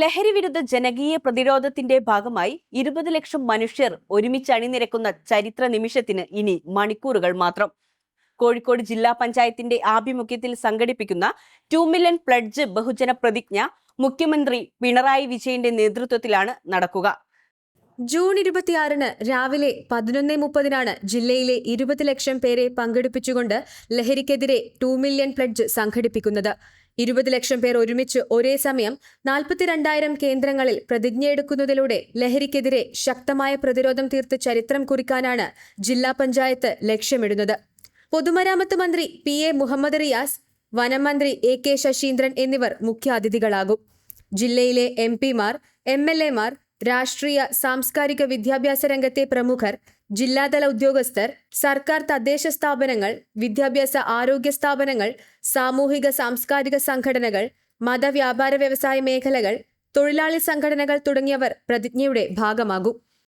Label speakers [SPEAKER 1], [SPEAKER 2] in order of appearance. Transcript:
[SPEAKER 1] ലഹരി വിരുദ്ധ ജനകീയ പ്രതിരോധത്തിന്റെ ഭാഗമായി ഇരുപത് ലക്ഷം മനുഷ്യർ ഒരുമിച്ച് അണിനിരക്കുന്ന ചരിത്ര നിമിഷത്തിന് ഇനി മണിക്കൂറുകൾ മാത്രം. കോഴിക്കോട് ജില്ലാ പഞ്ചായത്തിന്റെ ആഭിമുഖ്യത്തിൽ സംഘടിപ്പിക്കുന്ന ടു മില്യൺ പ്ലഡ്ജ് ബഹുജന പ്രതിജ്ഞ മുഖ്യമന്ത്രി പിണറായി വിജയന്റെ നേതൃത്വത്തിലാണ് നടക്കുക.
[SPEAKER 2] ജൂൺ ഇരുപത്തിയാറിന് രാവിലെ പതിനൊന്ന് മുപ്പതിനാണ് ജില്ലയിലെ ഇരുപത് ലക്ഷം പേരെ പങ്കെടുപ്പിച്ചുകൊണ്ട് ലഹരിക്കെതിരെ ടു മില്യൺ പ്ലഡ്ജ് സംഘടിപ്പിക്കുന്നത്. ഇരുപത് ലക്ഷം പേർ ഒരുമിച്ച് ഒരേ സമയം നാൽപ്പത്തിരണ്ടായിരം കേന്ദ്രങ്ങളിൽ പ്രതിജ്ഞയെടുക്കുന്നതിലൂടെ ലഹരിക്കെതിരെ ശക്തമായ പ്രതിരോധം തീർത്ത് ചരിത്രം കുറിക്കാനാണ് ജില്ലാ പഞ്ചായത്ത് ലക്ഷ്യമിടുന്നത്. പൊതുമരാമത്ത് മന്ത്രി പി എ മുഹമ്മദ് റിയാസ് വനം മന്ത്രി എ കെ ശശീന്ദ്രൻ എന്നിവർ മുഖ്യാതിഥികളാകും. ജില്ലയിലെ എം പിമാർ എം എൽ എമാർ രാഷ്ട്രീയ സാംസ്കാരിക വിദ്യാഭ്യാസ രംഗത്തെ പ്രമുഖർ ജില്ലാതല ഉദ്യോഗസ്ഥർ സർക്കാർ തദ്ദേശ സ്ഥാപനങ്ങൾ വിദ്യാഭ്യാസ ആരോഗ്യ സ്ഥാപനങ്ങൾ സാമൂഹിക സാംസ്കാരിക സംഘടനകൾ മതവ്യാപാര വ്യവസായ മേഖലകൾ തൊഴിലാളി സംഘടനകൾ തുടങ്ങിയവർ പ്രതിജ്ഞയുടെ ഭാഗമാകും.